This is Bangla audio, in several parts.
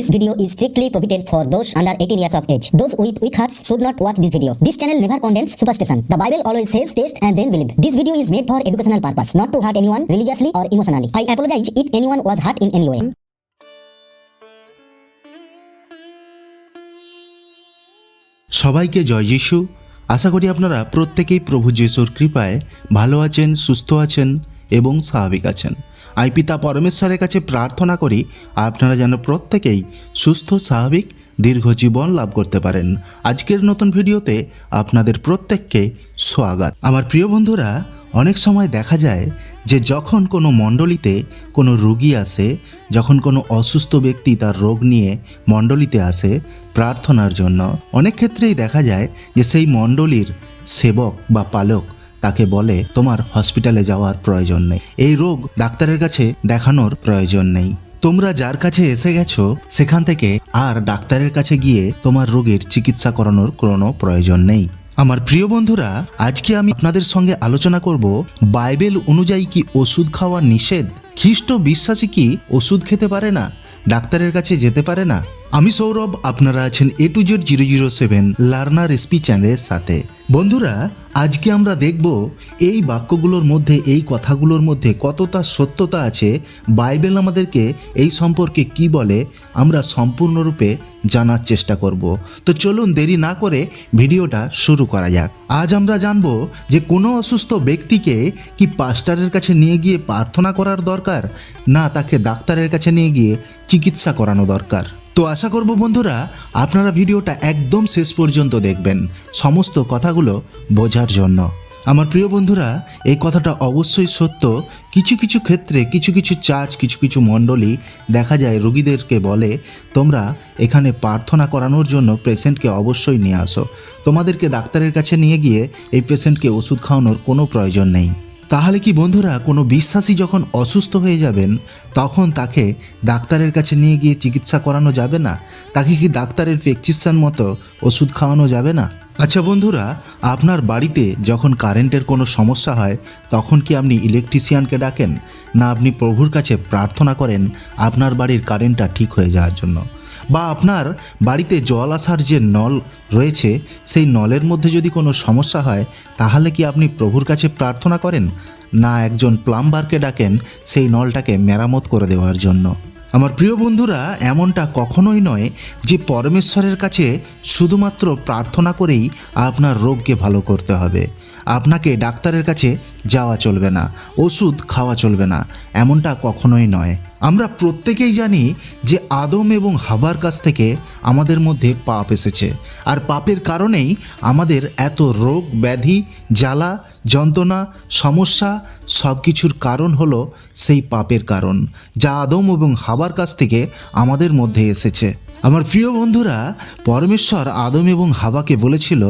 This video is strictly prohibited for those under 18 years of age. Those with weak hearts should not watch this video. This channel never condemns superstition. The Bible always says taste and then believe. This video is made for educational purpose, not to hurt anyone religiously or emotionally. I apologize if anyone was hurt in any way. সবাইকে জয় যিশু আশা করি আপনারা প্রত্যেকেই প্রভু যিশুর কৃপায় ভালো আছেন সুস্থ আছেন এবং স্বাভাবিক আছেন আই পিতা পরমেশ্বরের কাছে প্রার্থনা করি আপনারা যেন প্রত্যেকেই সুস্থ, স্বাভাবিক, দীর্ঘ জীবন লাভ করতে পারেন। আজকের নতুন ভিডিওতে আপনাদের প্রত্যেককে স্বাগত। আমার প্রিয় বন্ধুরা, অনেক সময় দেখা যায় যে যখন কোনো মণ্ডলীতে কোনো রোগী আসে, যখন কোনো অসুস্থ ব্যক্তি তার রোগ নিয়ে মণ্ডলীতে আসে প্রার্থনার জন্য, অনেক ক্ষেত্রেই দেখা যায় যে সেই মণ্ডলীর সেবক বা পালক তাকে বলে, তোমার হসপিটালে যাওয়ার প্রয়োজন নেই। এই রোগ ডাক্তারের কাছে দেখানোর প্রয়োজন নেই। তোমরা যার কাছে এসে গেছো, সেখান থেকে আর ডাক্তারের কাছে গিয়ে তোমার রোগের চিকিৎসা করানোর কোনো প্রয়োজন নেই। আমার প্রিয় বন্ধুরা, আজকে আমি আপনাদের সঙ্গে আলোচনা করব, বাইবেল অনুযায়ী কি ওষুধ খাওয়া নিষেধ? খ্রিস্ট বিশ্বাসী কি ওষুধ খেতে পারে না? ডাক্তারের কাছে যেতে পারে না? আমি সৌরভ, আপনারা আছেন A to Z zero zero seven learner SP চ্যানেলের সাথে। বন্ধুরা আজকে আমরা দেখব এই বাক্যগুলোর মধ্যে, এই কথাগুলোর মধ্যে কতটা সত্যতা আছে। বাইবেল আমাদেরকে এই সম্পর্কে কি বলে, আমরা সম্পূর্ণরূপে জানার চেষ্টা করব। তো চলুন দেরি না করে ভিডিওটা শুরু করা যাক। আজ আমরা জানব যে কোনো অসুস্থ ব্যক্তিকে কি পাস্টারের কাছে নিয়ে গিয়ে প্রার্থনা করার দরকার, না তাকে ডাক্তারের কাছে নিয়ে গিয়ে চিকিৎসা করানো দরকার। তো আশা করব বন্ধুরা, আপনারা ভিডিওটা একদম শেষ পর্যন্ত দেখবেন সমস্ত কথাগুলো বোঝার জন্য। আমার প্রিয় বন্ধুরা, এই কথাটা অবশ্যই সত্য। কিছু কিছু ক্ষেত্রে, কিছু কিছু চার্চ, কিছু কিছু মণ্ডলী দেখা যায় রোগীদেরকে বলে, তোমরা এখানে প্রার্থনা করানোর জন্য পেশেন্টকে অবশ্যই নিয়ে আসো। তোমাদেরকে ডাক্তারের কাছে নিয়ে গিয়ে এই পেশেন্টকে ওষুধ খাওয়ানোর কোনো প্রয়োজন নেই। তাহলে কি বন্ধুরা কোনো বিশ্বাসী যখন অসুস্থ হয়ে যাবেন, তখন তাকে ডাক্তারের কাছে নিয়ে গিয়ে চিকিৎসা করানো যাবে না? তাকে কি ডাক্তারের প্রেসক্রিপশন মতো ওষুধ খাওয়ানো যাবে না? আচ্ছা বন্ধুরা, আপনার বাড়িতে যখন কারেন্টের কোনো সমস্যা হয়, তখন কি আপনি ইলেকট্রিশিয়ানকে ডাকেন? না আপনি প্রভুর কাছে প্রার্থনা করেন আপনার বাড়ির কারেন্টটা ঠিক হয়ে যাওয়ার জন্য? বা আপনার বাড়িতে জল আসার যে নল রয়েছে, সেই নলের মধ্যে যদি কোনো সমস্যা হয়, তাহলে কি আপনি প্রভুর কাছে প্রার্থনা করেন? না, একজন প্লাম্বারকে ডাকেন সেই নলটাকে মেরামত করে দেওয়ার জন্য। আমার প্রিয় বন্ধুরা, এমনটা কখনোই নয় যে পরমেশ্বরের কাছে শুধুমাত্র প্রার্থনা করেই আপনার রোগকে ভালো করতে হবে। আপনাকে ডাক্তারের কাছে যাওয়া চলবে না, ওষুধ খাওয়া চলবে না, এমনটা কখনোই নয়। আমরা প্রত্যেকেই জানি যে আদম এবং হাবার কাছ থেকে আমাদের মধ্যে পাপ এসেছে, আর পাপের কারণেই আমাদের এত রোগ, ব্যাধি, জ্বালা, যন্ত্রণা, সমস্যা সব কিছুর কারণ হলো সেই পাপের কারণ, যা আদম এবং হাবার কাছ থেকে আমাদের মধ্যে এসেছে। আমার প্রিয় বন্ধুরা, পরমেশ্বর আদম এবং হাবাকে বলেছিল,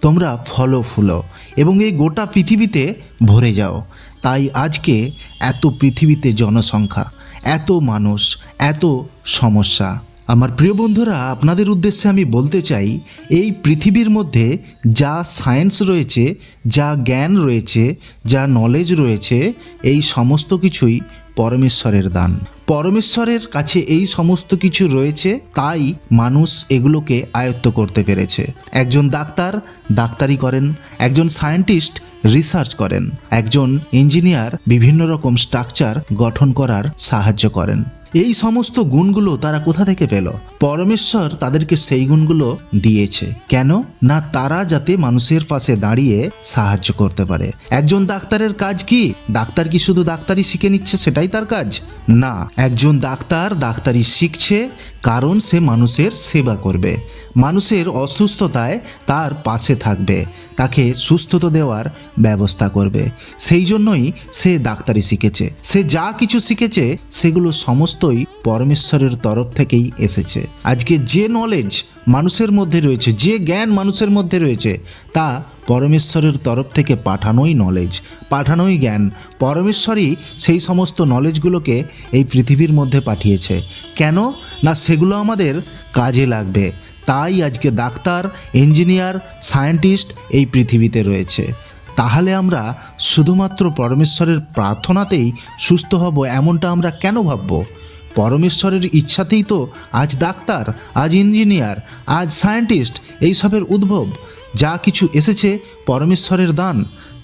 তোমরা ফলো ফুলো এবং এই গোটা পৃথিবীতে ভরে যাও। তাই আজকে এত পৃথিবীতে জনসংখ্যা, এত মানুষ, এত সমস্যা। আমার প্রিয় বন্ধুরা, আপনাদের উদ্দেশ্যে আমি বলতে চাই, এই পৃথিবীর মধ্যে যা সায়েন্স রয়েছে, যা জ্ঞান রয়েছে, যা নলেজ রয়েছে, এই সমস্ত কিছুই পরমেশ্বরের দান। পরমেশ্বরের কাছে এই সমস্ত কিছু রয়েছে, তাই মানুষ এগুলোকে আয়ত্ত করতে পেরেছে। একজন ডাক্তার ডাক্তারি করেন, একজন সায়েন্টিস্ট রিসার্চ করেন, একজন ইঞ্জিনিয়ার বিভিন্ন রকম স্ট্রাকচার গঠন করার সাহায্য করেন। এই সমস্ত গুণগুলো তারা কোথা থেকে পেল? পরমেশ্বর তাদেরকে সেই গুণগুলো দিয়েছে। কেন? না তারা যাতে মানুষের পাশে দাঁড়িয়ে সাহায্য করতে পারে। একজন ডাক্তারের কাজ কি? ডাক্তার কি শুধু ডাক্তারি শিখে নিচ্ছে সেটাই তার কাজ? না, একজন ডাক্তার ডাক্তারি শিখছে কারণ সে মানুষের সেবা করবে। মানুষের অসুস্থতায় তার পাশে থাকবে। তাকে সুস্থতা দেওয়ার ব্যবস্থা করবে। সেই জন্যই সে ডাক্তারি শিখেছে। সে যা কিছু শিখেছে, সেগুলো সমস্তই পরমেশ্বরের তরফ থেকেই এসেছে। আজকে যে নলেজ মানুষের মধ্যে রয়েছে, যে জ্ঞান মানুষের মধ্যে রয়েছে, তা পরমেশ্বরের তরফ থেকে পাঠানোই নলেজ পাঠানোই জ্ঞান। পরমেশ্বরই সেই সমস্ত নলেজগুলোকে এই পৃথিবীর মধ্যে পাঠিয়েছে। কেন? না, সেগুলো আমাদের কাজে লাগবে। তাই আজকে ডাক্তার ইঞ্জিনিয়ার সায়েন্টিস্ট এই পৃথিবীতে রয়েছে। তাহলে আমরা শুধুমাত্র পরমেশ্বরের প্রার্থনাতেই সুস্থ হব এমনটা আমরা কেন ভাবব? পরমেশ্বরের ইচ্ছাতেই তো আজ ডাক্তার, আজ ইঞ্জিনিয়ার আজ সায়েন্টিস্ট এইসবের উদ্ভব। যা কিছু এসেছে পরমেশ্বরের দান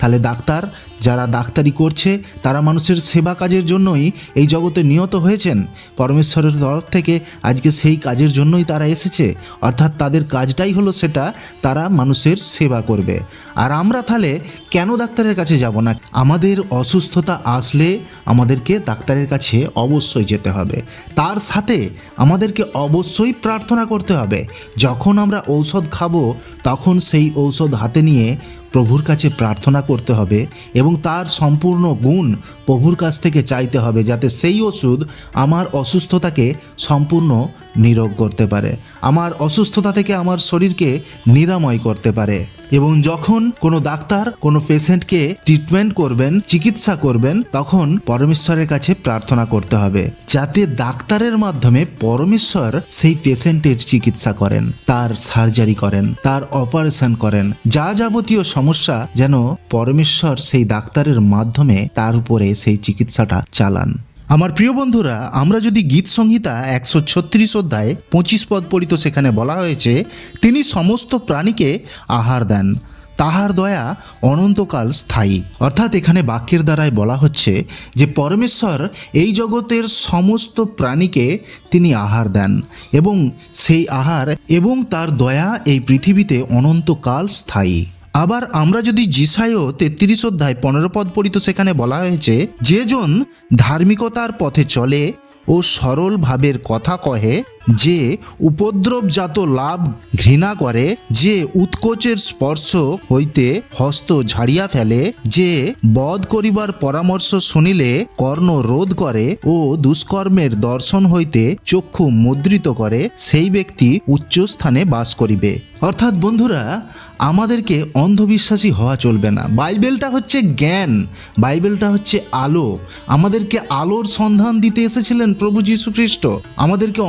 তাহলে ডাক্তার, যারা ডাক্তারি করছে, তারা মানুষের সেবা কাজের জন্যই এই জগতে নিয়ত হয়েছেন। পরমেশ্বরের তরফ থেকে আজকে সেই কাজের জন্যই তারা এসেছে। অর্থাৎ তাদের কাজটাই হলো সেটা, তারা মানুষের সেবা করবে। আর আমরা তাহলে কেন ডাক্তারের কাছে যাব না? আমাদের অসুস্থতা আসলে আমাদেরকে ডাক্তারের কাছে অবশ্যই যেতে হবে। তার সাথে আমাদেরকে অবশ্যই প্রার্থনা করতে হবে। যখন আমরা ঔষধ খাব, তখন সেই ঔষধ হাতে নিয়ে প্রভুর কাছে প্রার্থনা করতে হবে এবং তার সম্পূর্ণ গুণ প্রভুর কাছ থেকে চাইতে হবে যাতে সেই ওষুধ আমার অসুস্থতাকে সম্পূর্ণ নিরোগ করতে পারে। আমার অসুস্থতা থেকে আমার শরীরকে নিরাময় করতে পারে এবং যখন কোনো ডাক্তার কোনো পেশেন্টকে ট্রিটমেন্ট করবেন, চিকিৎসা করবেন, তখন পরমেশ্বরের কাছে প্রার্থনা করতে হবে যাতে ডাক্তারের মাধ্যমে পরমেশ্বর সেই পেশেন্টের চিকিৎসা করেন, তার সার্জারি করেন, তার অপারেশন করেন। যা যাবতীয় সমস্যা যেন পরমেশ্বর সেই ডাক্তারের মাধ্যমে তার উপরে সেই চিকিৎসাটা চালান। আমার প্রিয় বন্ধুরা, আমরা যদি গীত সংহিতা একশো ছত্রিশ অধ্যায় পঁচিশ পদ পড়িত সেখানে বলা হয়েছে, তিনি সমস্ত প্রাণীকে আহার দেন। তাহার দয়া অনন্তকাল স্থায়ী। অর্থাৎ এখানে বাক্যের দ্বারাই বলা হচ্ছে যে, পরমেশ্বর এই জগতের সমস্ত প্রাণীকে তিনি আহার দেন এবং সেই আহার এবং তার দয়া এই পৃথিবীতে অনন্তকাল স্থায়ী। আবার আমরা যদি জিসায়ও তেত্রিশ অধ্যায় পনেরো পদ পড়ি তো সেখানে বলা হয়েছে যেজন ধার্মিকতার পথে চলে ও সরল ভাবের কথা কহে যে উপদ্রবজাত লাভ ঘৃণা করে, যে উৎকোচের স্পর্শ হইতে হস্ত ঝাড়িয়া ফেলে, যে বধ করিবার পরামর্শ শুনিলে কর্ণ রোধ করে ও দুষ্কর্মের দর্শন হইতে চক্ষু মুদ্রিত করে, সেই ব্যক্তি উচ্চ স্থানে বাস করিবে। অর্থাৎ বন্ধুরা, আমাদেরকে অন্ধবিশ্বাসী হওয়া চলবে না। বাইবেলটা হচ্ছে জ্ঞান, বাইবেলটা হচ্ছে আলো। আমাদেরকে আলোর সন্ধান দিতে এসেছিলেন প্রভু যীশু খ্রিস্ট আমাদেরকে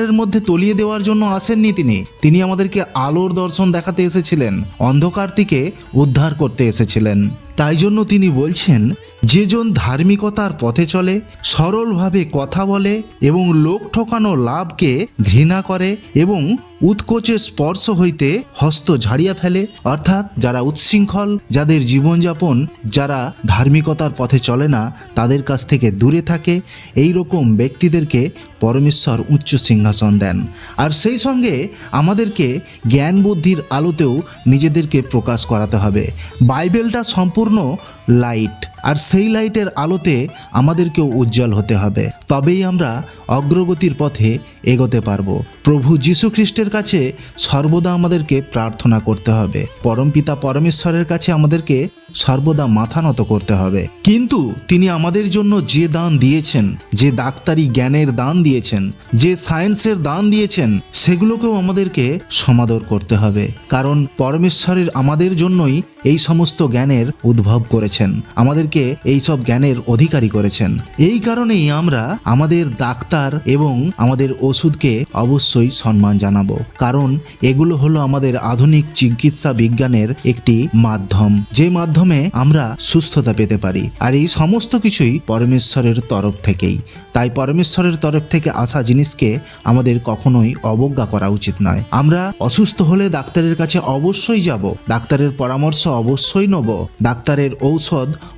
অন্ধকারের মধ্যে তলিয়ে দেওয়ার জন্য আসেননি তিনি। তিনি আমাদেরকে আলোর দর্শন দেখাতে এসেছিলেন, অন্ধকার থেকে উদ্ধার করতে এসেছিলেন। তাই জন্য তিনি বলছেন যেজন ধার্মিকতার পথে চলে, সরলভাবে কথা বলে এবং লোক ঠকানো লাভকে ঘৃণা করে এবং উৎকোচে স্পর্শ হইতে হস্ত ঝাড়িয়া ফেলে, অর্থাৎ যারা উচ্ছৃঙ্খল যাদের জীবনযাপন, যারা ধার্মিকতার পথে চলে না, তাদের কাছ থেকে দূরে থাকে এই রকম ব্যক্তিদেরকে পরমেশ্বর উচ্চ সিংহাসন দেন। আর সেই সঙ্গে আমাদেরকে জ্ঞান বুদ্ধির আলোতেও নিজেদেরকে প্রকাশ করাতে হবে। বাইবেলটা সম্পূর্ণ লাইট। আর সেই লাইটের আলোতে আমাদেরকেও উজ্জ্বল হতে হবে। তবেই আমরা অগ্রগতির পথে এগোতে পারব। প্রভু যীশু খ্রিস্টের কাছে সর্বদা আমাদেরকে প্রার্থনা করতে হবে। পরমপিতা পরমেশ্বরের কাছে আমাদেরকে সর্বদা মাথা নত করতে হবে। কিন্তু তিনি আমাদের জন্য যে দান দিয়েছেন, যে ডাক্তারি জ্ঞানের দান দিয়েছেন, যে সায়েন্সের দান দিয়েছেন, সেগুলোকেও আমাদেরকে সমাদর করতে হবে। কারণ পরমেশ্বরের আমাদের জন্যই এই সমস্ত জ্ঞানের উদ্ভব করেছেন। আমাদেরকে এই সব জ্ঞানের অধিকারী করেছেন। এই কারণেই আমরা আমাদের ডাক্তার এবং আমাদের ওষুধকে অবশ্যই সম্মান জানাব। কারণ এগুলো হলো আমাদের আধুনিক চিকিৎসা বিজ্ঞানের একটি মাধ্যম, যে মাধ্যমে আমরা সুস্থতা পেতে পারি। আর এই সমস্ত কিছুই পরমেশ্বরের তরফ থেকেই। তাই পরমেশ্বরের তরফ থেকে আসা জিনিসকে আমাদের কখনোই অবজ্ঞা করা উচিত নয়। আমরা অসুস্থ হলে ডাক্তারের কাছে অবশ্যই যাব। ডাক্তারের পরামর্শ অবশ্যই নেব। ডাক্তারের ঔষধ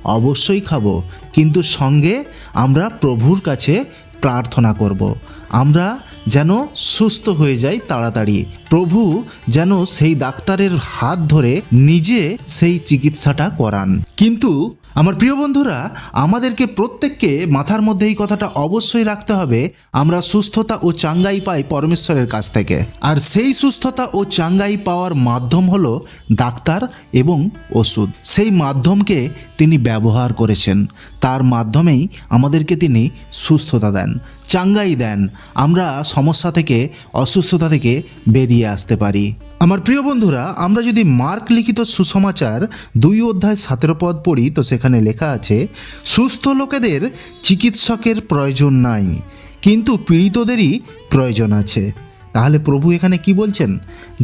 অবশ্যই খাব, কিন্তু সঙ্গে আমরা প্রভুর কাছে প্রার্থনা করব। আমরা যেন সুস্থ হয়ে যাই তাড়াতাড়ি। প্রভু যেন সেই ডাক্তারের হাত ধরে নিজে সেই চিকিৎসাটা করান। কিন্তু আমার প্রিয় বন্ধুরা, আমাদেরকে প্রত্যেককে মাথার মধ্যে এই কথাটা অবশ্যই রাখতে হবে, আমরা সুস্থতা ও চাঙ্গাই পাই পরমেশ্বরের কাছ থেকে। আর সেই সুস্থতা ও চাঙ্গাই পাওয়ার মাধ্যম হলো ডাক্তার এবং ওষুধ। সেই মাধ্যমকে তিনি ব্যবহার করেছেন। তার মাধ্যমেই আমাদেরকে তিনি সুস্থতা দেন। চাঙ্গাই দেন, আমরা সমস্যা থেকে, অসুস্থতা থেকে বেরিয়ে আসতে পারি। আমার প্রিয় বন্ধুরা, আমরা যদি মার্ক লিখিত সুসমাচার দুই অধ্যায় সতেরো পদ পড়ি, তো সেখানে লেখা আছে, সুস্থ লোকেদের চিকিৎসকের প্রয়োজন নাই, কিন্তু পীড়িতদেরই প্রয়োজন আছে। তাহলে প্রভু এখানে কি বলছেন?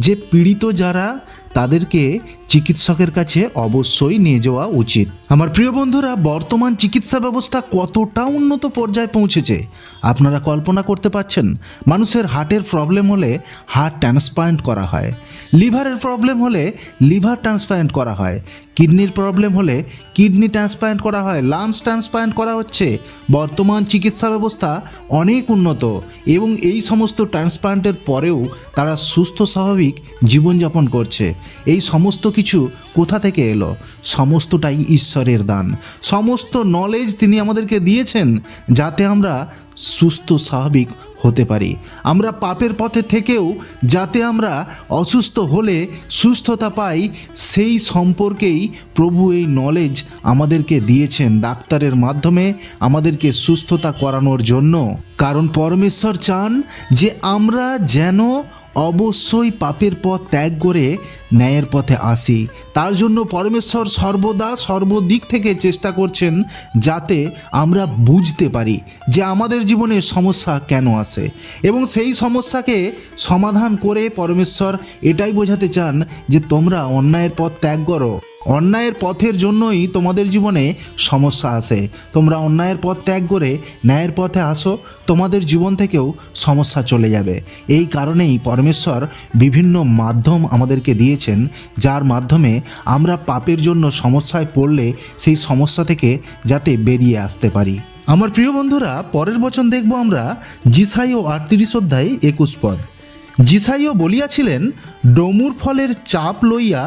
যে পীড়িত যারা, তাদেরকে চিকিৎসকের কাছে অবশ্যই নিয়ে যাওয়া উচিত। আমার প্রিয় বন্ধুরা, বর্তমান চিকিৎসা ব্যবস্থা কতটা উন্নত পর্যায়ে পৌঁছেছে? আপনারা কল্পনা করতে পারছেন, মানুষের হার্টের প্রবলেম হলে হার্ট ট্রান্সপ্লান্ট করা হয়। লিভারের প্রবলেম হলে লিভার ট্রান্সপ্লান্ট করা হয়। কিডনির প্রবলেম হলে কিডনি ট্রান্সপ্লান্ট করা হয়। লাংস ট্রান্সপ্লান্ট করা হচ্ছে। বর্তমান চিকিৎসা ব্যবস্থা অনেক উন্নত এবং এই সমস্ত ট্রান্সপ্লান্টের পরেও তারা সুস্থ স্বাভাবিক জীবনযাপন করছে। এই সমস্ত কিছু কোথা থেকে এলো? সমস্তটাই ঈশ্বরের দান। সমস্ত নলেজ তিনি আমাদেরকে দিয়েছেন যাতে আমরা সুস্থ, স্বাভাবিক হতে পারি। আমরা পাপের পথে থেকেও যাতে আমরা অসুস্থ হলে সুস্থতা পাই, সেই সম্পর্কেই প্রভু এই নলেজ আমাদেরকে দিয়েছেন ডাক্তারের মাধ্যমে আমাদেরকে সুস্থতা করানোর জন্য। কারণ পরমেশ্বর চান যে আমরা যেন অবশ্যই পাপের পথ ত্যাগ করে ন্যায়ের পথে আসি। তার জন্য পরমেশ্বর সর্বদা সর্বদিক থেকে চেষ্টা করছেন যাতে আমরা বুঝতে পারি যে আমাদের জীবনে সমস্যা কেন আসে এবং সেই সমস্যাকে সমাধান করে পরমেশ্বর এটাই বোঝাতে চান যে তোমরা অন্যায়ের পথ ত্যাগ করো। অন্যায়ের পথের জন্যই তোমাদের জীবনে সমস্যা আসে তোমরা অন্যায়ের পথ ত্যাগ করে ন্যায়ের পথে আসো, তোমাদের জীবন থেকেও সমস্যা চলে যাবে। এই কারণেই পরমেশ্বর বিভিন্ন মাধ্যম আমাদেরকে দিয়েছেন, যার মাধ্যমে আমরা পাপের জন্য সমস্যায় পড়লে সেই সমস্যা থেকে যাতে বেরিয়ে আসতে পারি। আমার প্রিয় বন্ধুরা, পরের বচন দেখব আমরা জিসাই ও আটত্রিশ অধ্যায় একুশ পদ। জিসাইও বলিয়াছিলেন, ডমুর ফলের চাপ লইয়া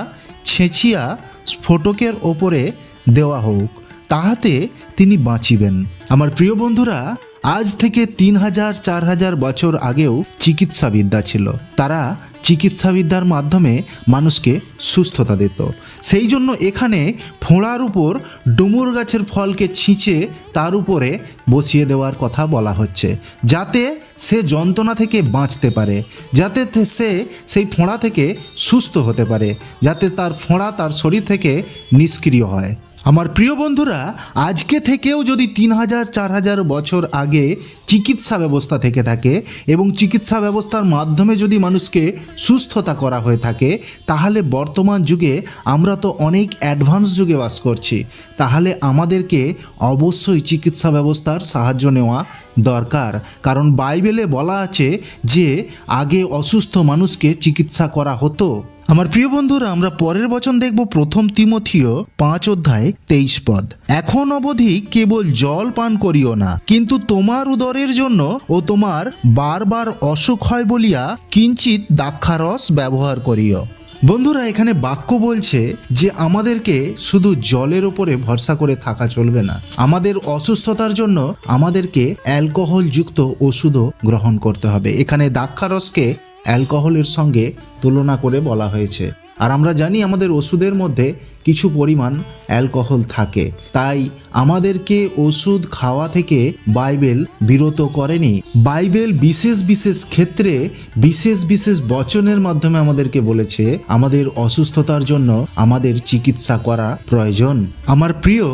ছেঁচিয়া স্ফোটকের ওপরে দেওয়া হোক, তাহাতে তিনি বাঁচিবেন। আমার প্রিয় বন্ধুরা, আজ থেকে তিন হাজার, চার হাজার বছর আগেও চিকিৎসাবিদ্যা ছিল। তারা চিকিৎসাবিদ্যার মাধ্যমে মানুষকে সুস্থতা দিত। সেই জন্য এখানে ফোঁড়ার উপর ডুমুর গাছের ফলকে ছিঁচে তার উপরে বসিয়ে দেওয়ার কথা বলা হচ্ছে। যাতে সে যন্ত্রণা থেকে বাঁচতে পারে, যাতে সে সেই ফোঁড়া থেকে সুস্থ হতে পারে, যাতে তার ফোঁড়া তার শরীর থেকে নিষ্ক্রিয় হয়। আমার প্রিয় বন্ধুরা, আজকে থেকেও যদি তিন হাজার, চার হাজার বছর আগে চিকিৎসা ব্যবস্থা থেকে থাকে এবং চিকিৎসা ব্যবস্থার মাধ্যমে যদি মানুষকে সুস্থতা করা হয়ে থাকে, তাহলে বর্তমান যুগে আমরা তো অনেক অ্যাডভান্স যুগে বাস করছি। তাহলে আমাদেরকে অবশ্যই চিকিৎসা ব্যবস্থার সাহায্য নেওয়া দরকার। কারণ বাইবেলে বলা আছে যে, আগে অসুস্থ মানুষকে চিকিৎসা করা হতো। আমার প্রিয় বন্ধুরা, আমরা পরের বচন দেখব প্রথম তিমথিও পাঁচ অধ্যায় তেইশ পদ। এখন অবধি কেবল জল পান করিও না, কিন্তু তোমার উদরের জন্য ও তোমার বারবার অসুখ হয় বলিয়া কিঞ্চিত দাক্ষারস ব্যবহার করিও। বন্ধুরা, এখানে বাক্য বলছে যে আমাদেরকে শুধু জলের ওপরে ভরসা করে থাকা চলবে না, আমাদের অসুস্থতার জন্য আমাদেরকে অ্যালকোহল যুক্ত ওষুধও গ্রহণ করতে হবে। এখানে দাক্ষারসকে অ্যালকোহলের সঙ্গে তুলনা করে বলা হয়েছে। আর আমরা জানি আমাদের ওষুধের মধ্যে কিছু পরিমাণ অ্যালকোহল থাকে। তাই আমাদেরকে ওষুধ খাওয়া থেকে বাইবেল বিরত করেনি। বাইবেল বিশেষ বিশেষ ক্ষেত্রে, বিশেষ বিশেষ বচনের মাধ্যমে আমাদেরকে বলেছে, আমাদের অসুস্থতার জন্য আমাদের চিকিৎসা করা প্রয়োজন। আমার প্রিয়,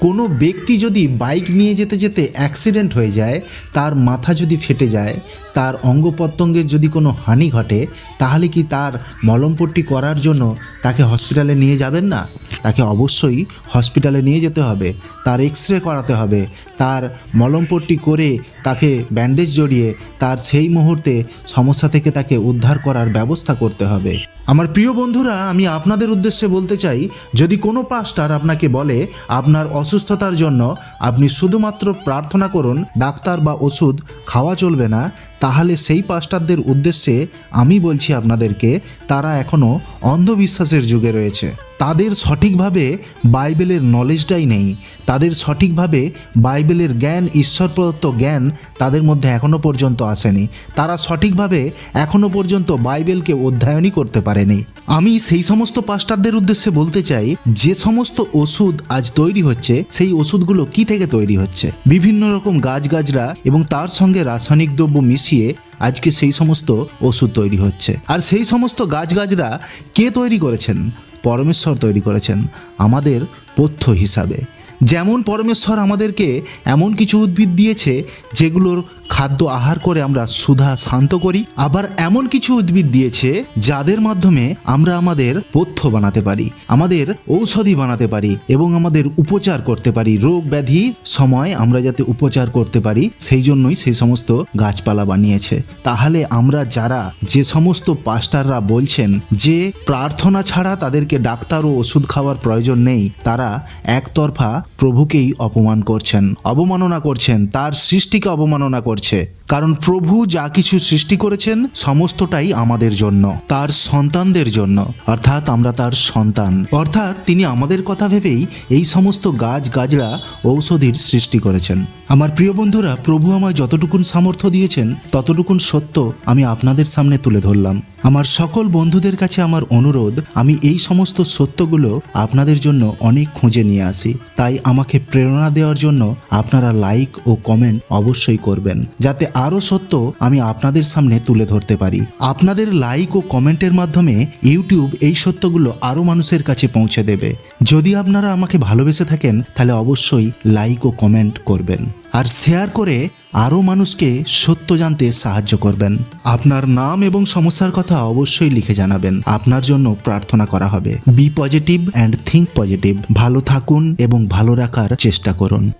কোনো ব্যক্তি যদি বাইক নিয়ে যেতে যেতে অ্যাক্সিডেন্ট হয়ে যায়, তার মাথা যদি ফেটে যায়, তার অঙ্গ প্রত্যঙ্গের যদি কোনো হানি ঘটে, তাহলে কি তার মলমপট্টি করার জন্য তাকে হসপিটালে নিয়ে যাবেন না? তাকে অবশ্যই হসপিটালে নিয়ে যেতে হবে, তার এক্স রে করাতে হবে, তার মলমপট্টি করে তাকে ব্যান্ডেজ জড়িয়ে তার সেই মুহূর্তে সমস্যা থেকে তাকে উদ্ধার করার ব্যবস্থা করতে হবে। আমার প্রিয় বন্ধুরা, আমি আপনাদের উদ্দেশ্যে বলতে চাই, যদি কোনো পাস্টার আপনাকে বলে আপনার অসুস্থতার জন্য আপনি শুধুমাত্র প্রার্থনা করুন, ডাক্তার বা ওষুধ খাওয়া চলবে না, তাহলে সেই পাস্টারদের উদ্দেশ্যে আমি বলছি আপনাদেরকে, তারা এখনও অন্ধবিশ্বাসের যুগে রয়েছে। তাদের সঠিকভাবে বাইবেলের নলেজটাই নেই। তাদের সঠিকভাবে বাইবেলের জ্ঞান ঈশ্বর প্রদত্ত জ্ঞান তাদের মধ্যে এখনও পর্যন্ত আসেনি। তারা সঠিকভাবে এখনও পর্যন্ত বাইবেলকে অধ্যয়নই করতে পারেনি। আমি সেই সমস্ত পাস্টারদের উদ্দেশ্যে বলতে চাই, যে সমস্ত ওষুধ আজ তৈরি হচ্ছে, সেই ওষুধগুলো কি থেকে তৈরি হচ্ছে? বিভিন্ন রকম গাছগাছরা এবং তার সঙ্গে রাসায়নিক দ্রব্য মিশিয়ে আজকে সেই সমস্ত ওষুধ তৈরি হচ্ছে। আর সেই সমস্ত গাছগাছরা কে তৈরি করেছেন? পরমেশ্বর তৈরি করেছেন আমাদের পথ্য হিসাবে। যেমন পরমেশ্বর আমাদেরকে এমন কিছু উদ্ভিদ দিয়েছে, যেগুলোর খাদ্য আহার করে আমরা সুধা শান্ত করি, আবার এমন কিছু উদ্ভিদ দিয়েছে, যাদের মাধ্যমে আমরা আমাদের পথ্য বানাতে পারি, আমাদের ঔষধি বানাতে পারি, এবং আমাদের উপচার করতে পারি। রোগ ব্যাধি সময় আমরা যাতে উপচার করতে পারি, সেই জন্যই সেই সমস্ত গাছপালা বানিয়েছে। তাহলে আমরা যারা যে সমস্ত পাস্টাররা বলছেন যে প্রার্থনা ছাড়া তাদেরকে ডাক্তার ও ওষুধ খাওয়ার প্রয়োজন নেই, তারা একতরফা প্রভুকেই অপমান করছেন, অবমাননা করছেন, তার সৃষ্টিকে অবমাননা করছে। কারণ প্রভু যা কিছু সৃষ্টি করেছেন, সমস্তটাই আমাদের জন্য, তার সন্তানদের জন্য। অর্থাৎ আমরা তার সন্তান। অর্থাৎ তিনি আমাদের কথা ভেবেই এই সমস্ত গাছ গাছড়া ঔষধির সৃষ্টি করেছেন। আমার প্রিয় বন্ধুরা, প্রভু আমায় যতটুকুন সামর্থ্য দিয়েছেন, ততটুকুন সত্য আমি আপনাদের সামনে তুলে ধরলাম। আমার সকল বন্ধুদের কাছে আমার অনুরোধ, আমি এই সমস্ত সত্যগুলো আপনাদের জন্য অনেক খুঁজে নিয়ে আসি। তাই আমাকে প্রেরণা দেওয়ার জন্য আপনারা লাইক ও কমেন্ট অবশ্যই করবেন, যাতে আরও সত্য আমি আপনাদের সামনে তুলে ধরতে পারি। আপনাদের লাইক ও কমেন্টের মাধ্যমে ইউটিউব এই সত্যগুলো আরও মানুষের কাছে পৌঁছে দেবে। যদি আপনারা আমাকে ভালোবেসে থাকেন, তাহলে অবশ্যই লাইক ও কমেন্ট করবেন। আর শেয়ার করে আরও মানুষকে সত্য জানতে সাহায্য করবেন। আপনার নাম এবং সমস্যার কথা অবশ্যই লিখে জানাবেন। আপনার জন্য প্রার্থনা করা হবে। Be positive and think positive ভালো থাকুন এবং ভালো রাখার চেষ্টা করুন।